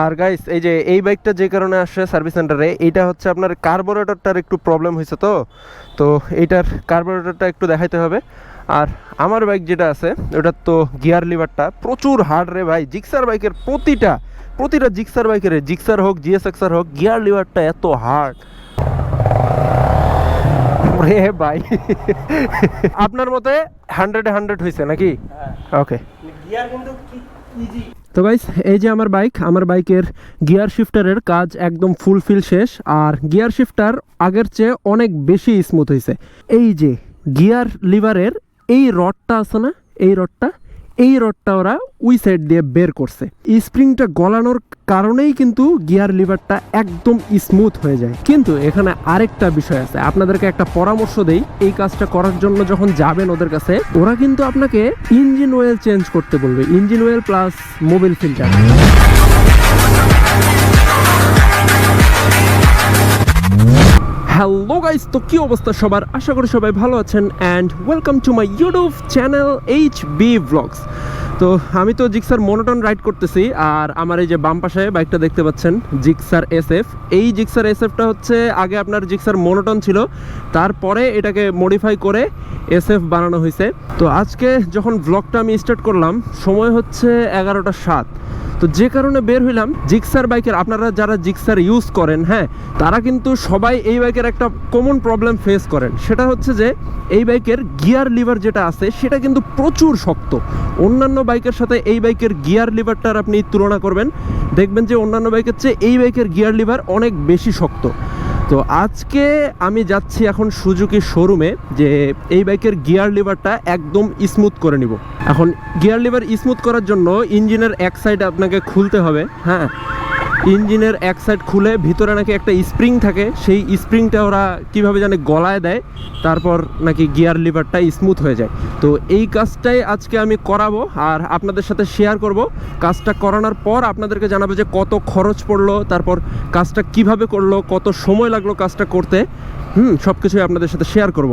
আর guys এই যে এই বাইকটা যে কারণে আসছে সার্ভিস সেন্টারে এটা হচ্ছে আপনার কার্বোরেটরটার একটু প্রবলেম হয়েছে তো? তো এইটার কার্বোরেটরটা একটু দেখাইতে হবে। আর আমার বাইক যেটা আছে ওটার তো গিয়ার লিভারটা প্রচুর হার্ড রে ভাই। জিক্সার বাইকের প্রতিটা প্রতিটা জিক্সার বাইকের জিক্সার হোক জিএসএক্সার হোক গিয়ার লিভারটা এত হার্ড রে ভাই। আপনার মতে হান্ড্রেডে হান্ড্রেড হয়েছে নাকি? ওকে গিয়ার কিন্তু ইজি তো গাইস এই যে আমার বাইক আমার বাইকের গিয়ার শিফটারের কাজ একদম ফুলফিল শেষ, আর গিয়ার শিফটার আগের চেয়ে অনেক বেশি স্মুথ হয়েছে এই যে গিয়ার লিভারের এই রডটা আছে না, এই রডটা এই রডটা ওরা উই সাইড দিয়ে বের করছে। স্প্রিংটা গলানোর কারণেই কিন্তু গিয়ার লিভারটা একদম স্মুথ হয়ে যায়। কিন্তু এখানে আরেকটা বিষয় আছে, আপনাদেরকে একটা পরামর্শ দেই, এই কাজটা করার জন্য যখন যাবেন ওদের কাছে, ওরা কিন্তু আপনাকে ইঞ্জিন অয়েল চেঞ্জ করতে বলবে। Engine oil plus mobil filter hello guys তো কি অবস্থা সবার? আশা করি সবাই ভালো আছেন। And welcome to my YouTube channel H B vlogs তো আমি তো জিক্সার মনোটন রাইড করতেছি, আর আমার এই যে বাম পাশে বাইকটা দেখতে পাচ্ছেন, জিক্সার এস এফ এই জিক্সার এস এফটা হচ্ছে আগে আপনার জিক্সার মনোটন ছিল, তারপরে এটাকে মডিফাই করে এস এফ বানানো হয়েছে। তো আজকে যখন ব্লগটা আমি স্টার্ট করলাম, সময় হচ্ছে এগারোটা সাত। তো যে কারণে বের হইলাম, জিক্সার বাইকের আপনারা যারা জিক্সার ইউজ করেন হ্যাঁ তারা কিন্তু সবাই এই বাইকের একটা কমন প্রবলেম ফেস করেন। সেটা হচ্ছে যে, এই বাইকের গিয়ার লিভার যেটা আছে, সেটা কিন্তু প্রচুর শক্ত। অন্যান্য বাইকের সাথে এই বাইকের গিয়ার লিভারটার আপনি তুলনা করবেন। দেখবেন যে অন্যান্য বাইকের চেয়ে এই বাইকের গিয়ার লিভার অনেক বেশি শক্ত। তো আজকে আমি যাচ্ছি এখন সুজুকি শোরুমে, যে এই বাইকের গিয়ার লিভারটা একদম স্মুথ করে নিব। এখন গিয়ার লিভার স্মুথ করার জন্য ইঞ্জিনের এক সাইড আপনাকে খুলতে হবে হ্যাঁ? ইঞ্জিনের এক সাইড খুলে, ভিতরে নাকি একটা স্প্রিং থাকে। সেই স্প্রিংটা ওরা কীভাবে জানে গলায় দেয়, তারপর নাকি গিয়ার লিভারটা স্মুথ হয়ে যায়। তো এই কাজটাই আজকে আমি করাবো আর আপনাদের সাথে শেয়ার করব। কাজটা করানোর পর আপনাদেরকে জানাব যে কত খরচ পড়ল, তারপর কাজটা কীভাবে করল, কত সময় লাগল কাজটা করতে। হুম সব কিছুই আপনাদের সাথে শেয়ার করব।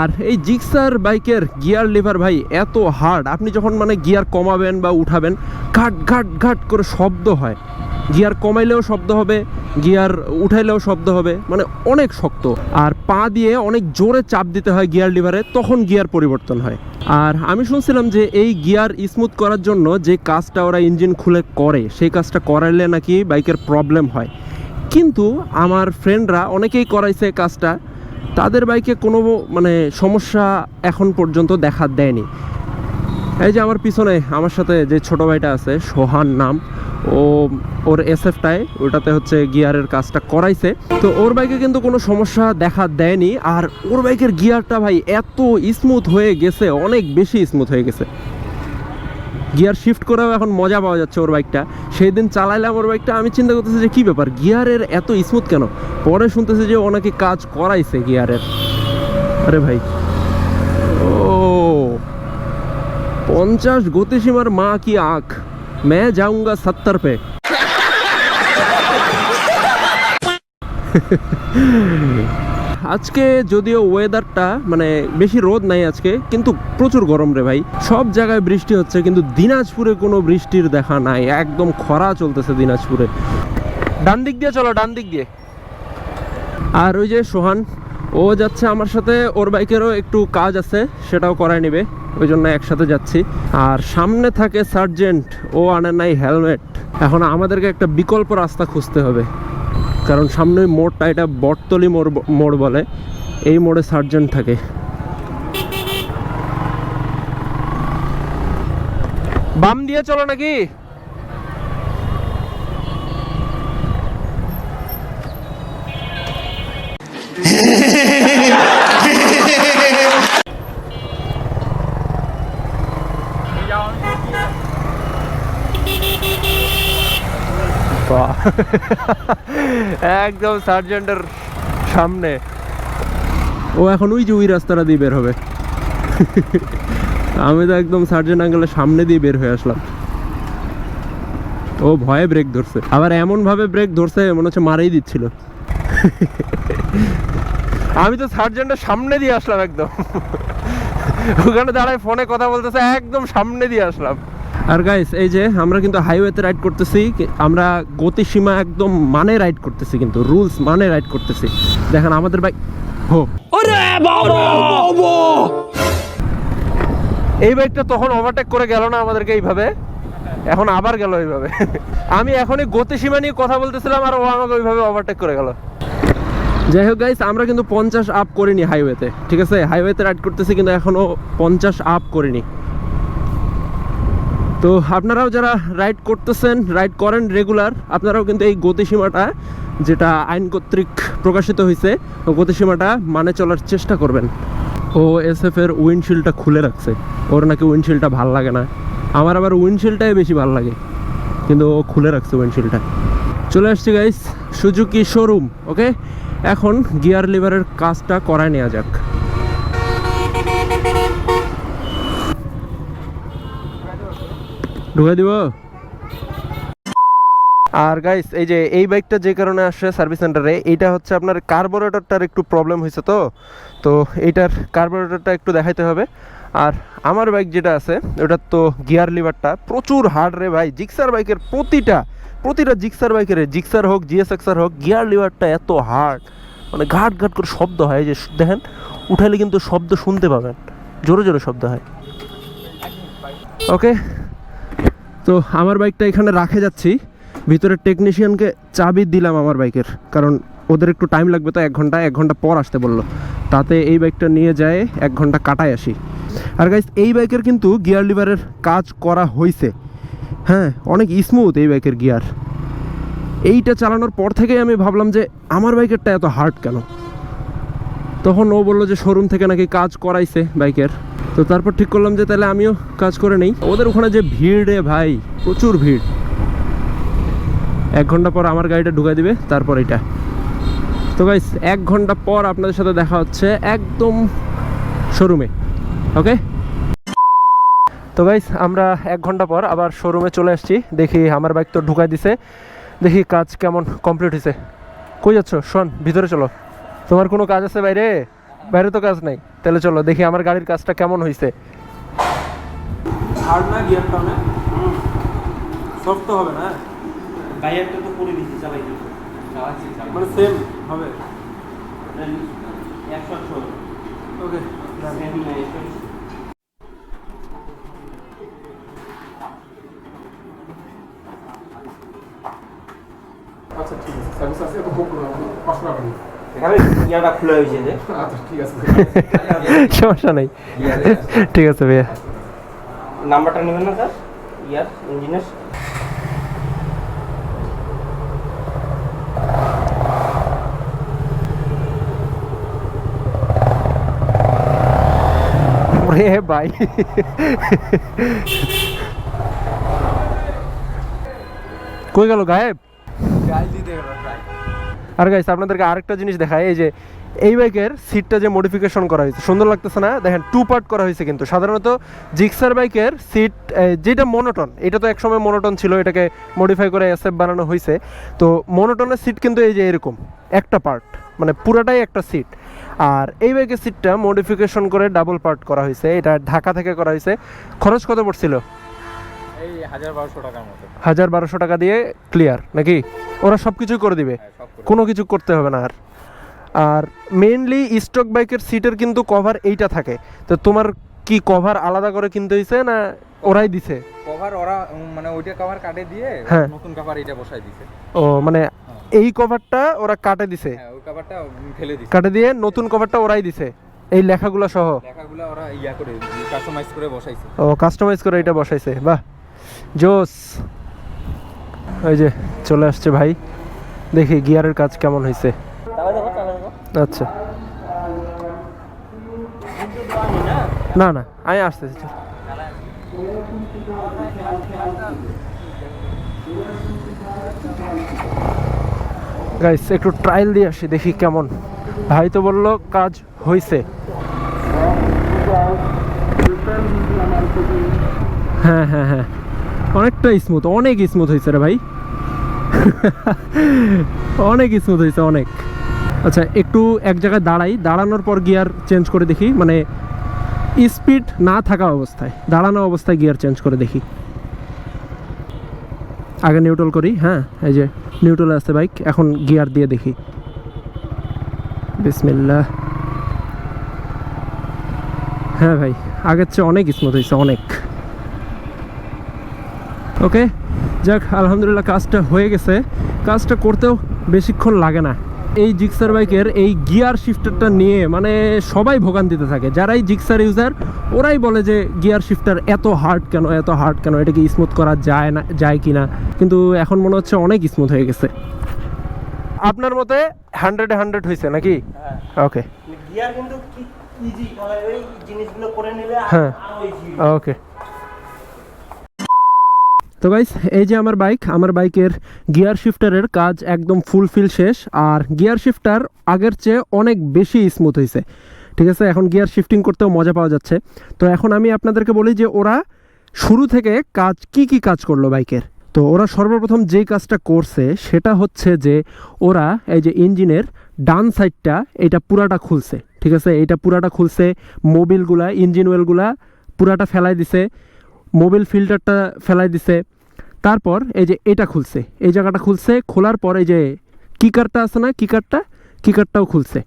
আর এই জিক্সার বাইকের গিয়ার লিভার ভাই, এত হার্ড আপনি যখন মানে গিয়ার কমাবেন বা উঠাবেন, ঘাট ঘাট ঘাট করে শব্দ হয়। গিয়ার কমাইলেও শব্দ হবে, গিয়ার উঠাইলেও শব্দ হবে মানে অনেক শক্ত। আর পা দিয়ে অনেক জোরে চাপ দিতে হয় গিয়ার লিভারে, তখন গিয়ার পরিবর্তন হয়। আর আমি শুনছিলাম যে এই গিয়ার স্মুথ করার জন্য যে কাজটা ওরা ইঞ্জিন খুলে করে, সেই কাজটা করাইলে নাকি বাইকের প্রবলেম হয়। কিন্তু আমার ফ্রেন্ডরা অনেকেই করাইছে কাজটা, তাদের বাইকে কোনো মানে সমস্যা এখন পর্যন্ত দেখা দেয়নি। এই যে আমার পিছনে আমার সাথে যে ছোট ভাইটা আছে, সোহান নাম, ও ওর এসএফটায় ওটাতে হচ্ছে গিয়ারের কাজটা করাইছে। তো ওর বাইকে কিন্তু কোনো সমস্যা দেখা দেয়নি, আর ওর বাইকের গিয়ারটা ভাই এত স্মুথ হয়ে গেছে, অনেক বেশি স্মুথ হয়ে গেছে। গিয়ার শিফট করেও এখন মজা পাওয়া যাচ্ছে ওর বাইকটা। সেই দিন চালাইলাম ওর বাইকটা, আমি চিন্তা করতেছি যে কী ব্যাপার, গিয়ারের এত স্মুথ কেন? পরে শুনতেছি যে অনেকে কাজ করাইছে গিয়ারের। আরে ভাই ও পঞ্চাশ গতিসীমার মা কি আঁখ मैं जाऊंगा सत्तर पे আজকে যদিও ওয়েদারটা মানে বেশি রোদ নাই আজকে কিন্তু প্রচুর গরম রে ভাই সব জায়গায় বৃষ্টি হচ্ছে কিন্তু দিনাজপুরে কোনো বৃষ্টির দেখা নাই একদম খরা চলতেছে দিনাজপুরে ডান দিক দিয়ে চলো ডান দিক দিয়ে আর ওই যে সোহান ও যাচ্ছে আমার সাথে, ওর বাইকেরও একটু কাজ আছে, সেটাও করায় নেবে, ওই জন্য একসাথে যাচ্ছি। আর সামনে থাকে সার্জেন্ট, ও আনে নাই হেলমেট। এখন আমাদেরকে একটা বিকল্প রাস্তা খুঁজতে হবে, কারণ সামনে মোড়টা, এটা বটতলি মোড় মোড় বলে, এই মোড়ে সার্জেন্ট থাকে। বাম দিয়ে চলো নাকি? একদম সার্জেন্টের সামনে। ও এখন ওই যে ওই রাস্তাটা দিয়ে বের হবে। আমি তো একদম সার্জেন্ট আঙ্কেলের সামনে দিয়ে বের হয়ে আসলাম। ও ভয়ে ব্রেক ধরছে। আবার এমন ভাবে ব্রেক ধরছে মনে হচ্ছে মারাই দিচ্ছিল। আমি তো সার্জেন্টের সামনে দিয়ে আসলাম একদম। ওখানে দাঁড়ায় ফোনে কথা বলতেছে একদম সামনে দিয়ে আসলাম। আর গাইস এই যে আমরা কিন্তু হাইওয়েতে রাইড করতেছি আমরা গতিসীমা একদম মানে রাইড করতেছি কিন্তু রুলস মানে রাইড করতেছি। দেখেন আমাদের বাইক হো। এই বাইকটা তখন ওভারটেক করে গেল না আমাদেরকে এইভাবে? এখন আবার গেল এইভাবে। আমি এখনই গতিসীমা নিয়ে কথা বলতেছিলাম আর ও আমাকে ওইভাবে ওভারটেক করে গেল। যাই হোক গাইস আমরা কিন্তু পঞ্চাশ আপ করিনি হাইওয়েতে ঠিক আছে? হাইওয়েতে রাইড করতেছি কিন্তু এখনও পঞ্চাশ আপ করিনি। তো আপনারাও যারা রাইড করতেছেন রাইড করেন রেগুলার আপনারাও কিন্তু এই গতিসীমাটা, যেটা আইন কর্তৃক প্রকাশিত হয়েছে গতিসীমাটা মানে চলার চেষ্টা করবেন। ও এস এফ এর উইন্ডশিল্ডটা খুলে রাখছে। ওর নাকি উইন্ডশিল্ডটা ভালো লাগে না। আমার আবার উইন্ডশিল্ডটাই বেশি ভালো লাগে। কিন্তু ও খুলে রাখছে উইন্ডশিল্ডটা চলে আসছি গাইস সুজুকি শোরুম ওকে এখন গিয়ার লিভারের কাজটা করায় নেওয়া যাক। ঢুকে দিব। আর গাইস এই যে এই বাইকটা যে কারণে আসছে সার্ভিস সেন্টারে এইটা হচ্ছে আপনার কার্বোরেটরটার একটু প্রবলেম হয়েছে তো। তো এইটার কার্বোরেটরটা একটু দেখাইতে হবে। আর আমার বাইক যেটা আছে ওটার তো গিয়ার লিভারটা প্রচুর হার্ড রে ভাই জিক্সার বাইকের প্রতিটা প্রতিটা জিক্সার বাইকের জিক্সার হোক জিএসএক্সার হোক গিয়ার লিভারটা এত হার্ড মানে ঘাট ঘাট করে শব্দ হয় যে দেখেন, উঠালে কিন্তু শব্দ শুনতে পাবেন। জোরে জোরে শব্দ হয়। ওকে তো আমার বাইকটা এখানে রাখে যাচ্ছি। ভিতরে টেকনিশিয়ানকে চাবি দিলাম আমার বাইকের, কারণ ওদের একটু টাইম লাগবে তো এক ঘণ্টা এক ঘণ্টা পর আসতে বলল। তাতে এই বাইকটা নিয়ে যায়, এক ঘণ্টা কাটায় আসি। আর গাইস এই বাইকের কিন্তু গিয়ার লিভারের কাজ করা হয়েছে হ্যাঁ অনেক স্মুথ এই বাইকের গিয়ার এইটা চালানোর পর থেকেই আমি ভাবলাম যে আমার বাইকেরটা এত হার্ড কেন? তখন ও বলল যে শোরুম থেকে নাকি কাজ করাইছে বাইকের। তো তারপর ঠিক করলাম যে তাহলে আমিও কাজ করে নেই। ওদের ওখানে যে ভিড় রে ভাই, প্রচুর ভিড়। এক ঘণ্টা পর আমার গাড়িটা ঢুকাই দিবে, তারপর এটা তো গাইস এক ঘণ্টা পর আপনাদের সাথে দেখা হচ্ছে একদম শোরুমে ওকে তো গাইস আমরা এক ঘণ্টা পর আবার শোরুমে চলে আসছি। দেখি আমার বাইক তো ঢুকাই দিছে। দেখি কাজ কেমন কমপ্লিট হয়েছে কই যাচ্ছ? শোন, ভিতরে চলো। তোমার কোনো কাজ আছে বাইরে? বাইরে তো কাজ নাই। তাহলে চলো দেখি আমার গাড়ির কাজটা কেমন হয়েছে হার্ড না গিয়ারটা না সফট তো হবে না গাইয়ারটা তো করে দিচ্ছি চালাই দিচ্ছি মানে সেম হবে। একশো সেম ওকে আচ্ছা ঠিক আছে সার্ভিস আছে এত বুক করো পাঁচশো টাকা নিই। এখানে ইয়াটা খোলা হয়েছে যে আচ্ছা ঠিক আছে সমস্যা নেই। ঠিক আছে ভাইয়া। নাম্বারটা নেবেন না স্যার? ইয়ার ইঞ্জিনের। রে ভাই। কই গেল গায়েব? আর গাইস আপনাদেরকে আরেকটা জিনিস দেখায় এই যে এই বাইকের সিটটা যে মডিফিকেশন করা হয়েছে, সুন্দর লাগতেছে না? দেখেন টু পার্ট করা হয়েছে কিন্তু। সাধারণত জিক্সার বাইকের সিট যেটা মনোটন এটা তো একসময় মনোটন ছিল, এটাকে মডিফাই করে এসএফ বানানো হয়েছে। তো মনোটনের সিট কিন্তু এই যে এরকম, একটা পার্ট মানে পুরাটাই একটা সিট আর এই বাইকের সিটটা মডিফিকেশন করে ডাবল পার্ট করা হয়েছে, এটা ঢাকা থেকে করা হয়েছে। খরচ কত পড়ছিল? হাজার বারোশো টাকা দিয়ে ক্লিয়ার নাকি? ওরা সব কিছুই করে দিবে। হ্যাঁ। কোনো কিছু করতে হবে না আর। আর মেইনলি স্টক বাইকের সিটের কিন্তু কভার এইটা থাকে। তো তোমার কি কভার আলাদা করে কিনতে হয়েছে না ওরাই দিছে? কভার ওরা মানে ওইটা কভার কাটে দিয়ে হ্যাঁ। নতুন কভার এটা বসাই দিছে। ও মানে এই কভারটা ওরা কাটে দিছে। হ্যাঁ ওই কভারটা ফেলে দিছে। কাটে দিয়ে নতুন কভারটা ওরাই দিছে। এই লেখাগুলো সহ। লেখাগুলো ওরা ইয়া করে কাস্টমাইজ করে বসাইছে। ও কাস্টমাইজ করে এটা বসাইছে। বাহ। জোস। ওই যে চলে আসছে ভাই। দেখি গিয়ারের কাজ কেমন হয়েছে আচ্ছা। না না, আমি আসতেছি। গাইস একটু ট্রায়াল দিয়ে আসি, দেখি কেমন। ভাই তো বলল কাজ হয়েছে হ্যাঁ হ্যাঁ হ্যাঁ। অনেকটা স্মুথ অনেক স্মুথ হয়েছে রে ভাই। অনেক স্মুথ হয়েছে, অনেক। আচ্ছা একটু এক জায়গায় দাঁড়াই, দাঁড়ানোর পর গিয়ার চেঞ্জ করে দেখি মানে স্পিড না থাকা অবস্থায়, দাঁড়ানো অবস্থায় গিয়ার চেঞ্জ করে দেখি। আগে নিউট্রাল করি হ্যাঁ এই যে নিউট্রাল আছে বাইক এখন গিয়ার দিয়ে দেখি। বিসমিল্লাহ। হ্যাঁ ভাই, আগের চেয়ে অনেক স্মুথ হয়েছে, অনেক। ওকে? যাক আলহামদুলিল্লাহ কাজটা হয়ে গেছে। কাজটা করতেও বেশিক্ষণ লাগে না। এই জিক্সার বাইকের এই গিয়ার শিফটারটা নিয়ে মানে সবাই ভোগান্তিতে থাকে। যারাই জিক্সার ইউজার ওরাই বলে যে গিয়ার শিফটার এত হার্ড কেন এত হার্ড কেন এটাকে স্মুথ করা যায় না যায় কি না? কিন্তু এখন মনে হচ্ছে অনেক স্মুথ হয়ে গেছে। আপনার মতে হান্ড্রেডে হান্ড্রেড হয়েছে নাকি? ওকে গিয়ার কিন্তু ইজি ওই জিনিসগুলো করে নিলে হ্যাঁ। ওকে তো গাইস এই যে আমার বাইক আমার বাইকের গিয়ার শিফটারের কাজ একদম ফুলফিল শেষ, আর গিয়ার শিফটার আগের চেয়ে অনেক বেশি স্মুথ হয়েছে ঠিক আছে, এখন গিয়ার শিফটিং করতেও মজা পাওয়া যাচ্ছে। তো এখন আমি আপনাদেরকে বলি যে ওরা শুরু থেকে কাজ, কি কি কাজ করল বাইকের তো ওরা সর্বপ্রথম যেই কাজটা করছে, সেটা হচ্ছে যে ওরা এই যে ইঞ্জিনের ডান সাইডটা এটা পুরাটা খুলছে। ঠিক আছে, এটা পুরাটা খুলছে মোবিলগুলা ইঞ্জিন ওয়েলগুলা পুরাটা ফেলাই দিছে। মোবিল ফিল্টারটা ফেলাই দিছে। তারপর এই যে এটা খুলছে। এই জায়গাটা খুলছে, খোলার পর এই যে কিকারটা আছে না, কিকারটা? কিকারটাও খুলছে।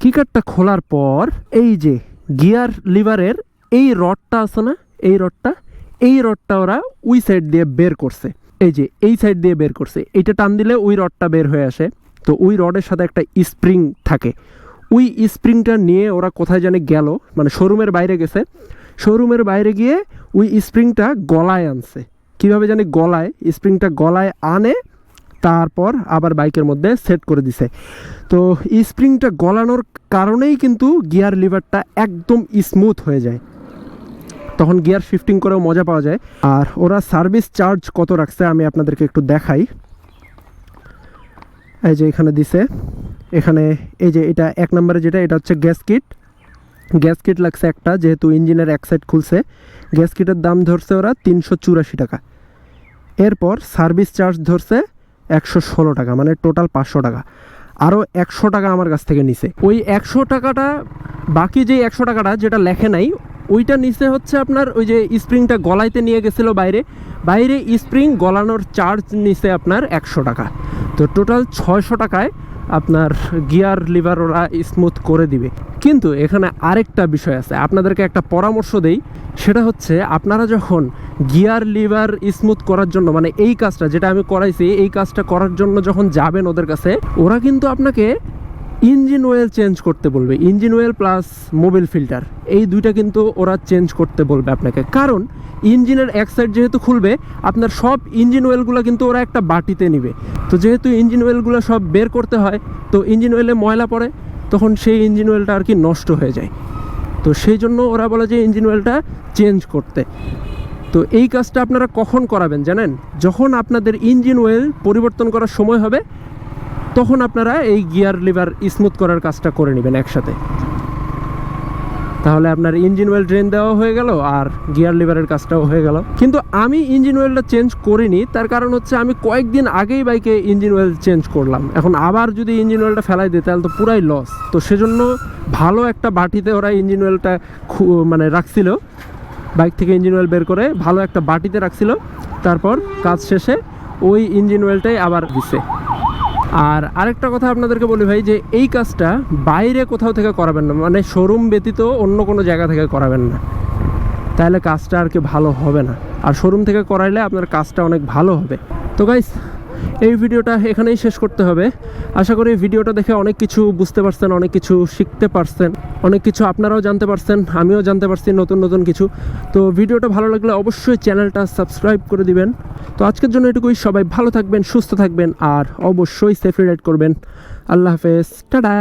কিকারটা খোলার পর এই যে গিয়ার লিভারের এই রডটা আছে না, এই রডটা এই রডটা ওরা ওই সাইড দিয়ে বের করছে। এই যে এই সাইড দিয়ে বের করছে। এইটা টান দিলে ওই রডটা বের হয়ে আসে। তো ওই রডের সাথে একটা স্প্রিং থাকে। ওই স্প্রিংটা নিয়ে ওরা কোথায় জানি গেল মানে শোরুমের বাইরে গেছে। শোরুমের বাইরে গিয়ে ওই স্প্রিংটা গলায় আনছে। কীভাবে জানি গলায়, স্প্রিংটা গলায় আনে, তারপর আবার বাইকের মধ্যে সেট করে দিছে। তো স্প্রিংটা গলানোর কারণেই কিন্তু গিয়ার লিভারটা একদম স্মুথ হয়ে যায়। তখন গিয়ার শিফটিং করেও মজা পাওয়া যায়। আর ওরা সার্ভিস চার্জ কত রাখছে আমি আপনাদেরকে একটু দেখাই। এই যে এখানে দিছে। এখানে এই যে এটা এক নম্বরে যেটা, এটা হচ্ছে গ্যাস কিট গ্যাস কিট লাগছে একটা, যেহেতু ইঞ্জিনের এক সাইড খুলছে গ্যাস কিটের দাম ধরছে ওরা তিনশো চুরাশি টাকা। এরপর সার্ভিস চার্জ ধরছে একশো ষোলো টাকা মানে টোটাল পাঁচশো টাকা। আরও একশো টাকা আমার কাছ থেকে নিছে। ওই একশো টাকাটা, বাকি যে একশো টাকাটা যেটা লেখে নাই, ওইটা নিচে হচ্ছে আপনার ওই যে স্প্রিংটা গলাইতে নিয়ে গেছিল বাইরে বাইরে স্প্রিং গলানোর চার্জ নিচে আপনার একশো টাকা। তো টোটাল ছয়শো টাকায় আপনার গিয়ার, লিভার ওরা স্মুথ করে দিবে। কিন্তু এখানে আরেকটা বিষয় আছে, আপনাদেরকে একটা পরামর্শ দেই, সেটা হচ্ছে আপনারা যখন গিয়ার, লিভার স্মুথ করার জন্য মানে এই কাজটা যেটা আমি করাইছি, এই কাজটা করার জন্য যখন যাবেন ওদের কাছে, ওরা কিন্তু আপনাকে ইঞ্জিন অয়েল চেঞ্জ করতে বলবে, engine oil plus mobil filter এই দুইটা কিন্তু ওরা চেঞ্জ করতে বলবে আপনাকে। কারণ ইঞ্জিনের এক সাইড যেহেতু খুলবে, আপনার সব ইঞ্জিন অয়েলগুলো কিন্তু ওরা একটা বাটিতে নিবে। তো যেহেতু ইঞ্জিন অয়েলগুলো সব বের করতে হয়, তো ইঞ্জিন অয়েলে ময়লা পড়ে, তখন সেই ইঞ্জিন অয়েলটা আর কি নষ্ট হয়ে যায়। তো সেই জন্য ওরা বলে যে ইঞ্জিন অয়েলটা চেঞ্জ করতে। তো এই কাজটা আপনারা কখন করাবেন জানেন? যখন আপনাদের ইঞ্জিন অয়েল পরিবর্তন করার সময় হবে, তখন আপনারা এই গিয়ার লিভার স্মুথ করার কাজটা করে নেবেন একসাথে। তাহলে আপনার ইঞ্জিন অয়েল ড্রেন দেওয়া হয়ে গেল আর গিয়ার লিভারের কাজটাও হয়ে গেল। কিন্তু আমি ইঞ্জিন অয়েলটা চেঞ্জ করিনি, তার কারণ হচ্ছে আমি কয়েকদিন আগেই বাইকে ইঞ্জিন অয়েল চেঞ্জ করলাম। এখন আবার যদি ইঞ্জিন অয়েলটা ফেলাই দিই তাহলে তো পুরাই লস তো সেজন্য ভালো একটা বাটিতে ওরা ইঞ্জিন অয়েলটা খু- মানে রাখছিল। বাইক থেকে ইঞ্জিন অয়েল বের করে ভালো একটা বাটিতে রাখছিল। তারপর কাজ শেষে ওই ইঞ্জিন অয়েলটাই আবার দিছে। আর আরেকটা কথা আপনাদেরকে বলি ভাই, যে এই কাজটা বাইরে কোথাও থেকে করাবেন না মানে শোরুম ব্যতীত অন্য কোনো জায়গা থেকে করাবেন না। তাহলে কাজটা আর কি ভালো হবে না। আর শোরুম থেকে করাইলে আপনার কাজটা অনেক ভালো হবে। তো গাইস এই ভিডিওটা এখানেই শেষ করতে হবে। আশা করি ভিডিওটা দেখে অনেক কিছু বুঝতে পারছেন, অনেক কিছু শিখতে পারছেন, অনেক কিছু আপনারাও জানতে পারছেন, আমিও জানতে পারছি নতুন নতুন কিছু। তো ভিডিওটা ভালো লাগলে অবশ্যই চ্যানেলটা সাবস্ক্রাইব করে দিবেন। তো আজকের জন্য এটুকুই, সবাই ভালো থাকবেন, সুস্থ থাকবেন, আর অবশ্যই সেফলি রাইড করবেন। আল্লাহ হাফেজ, টাটা!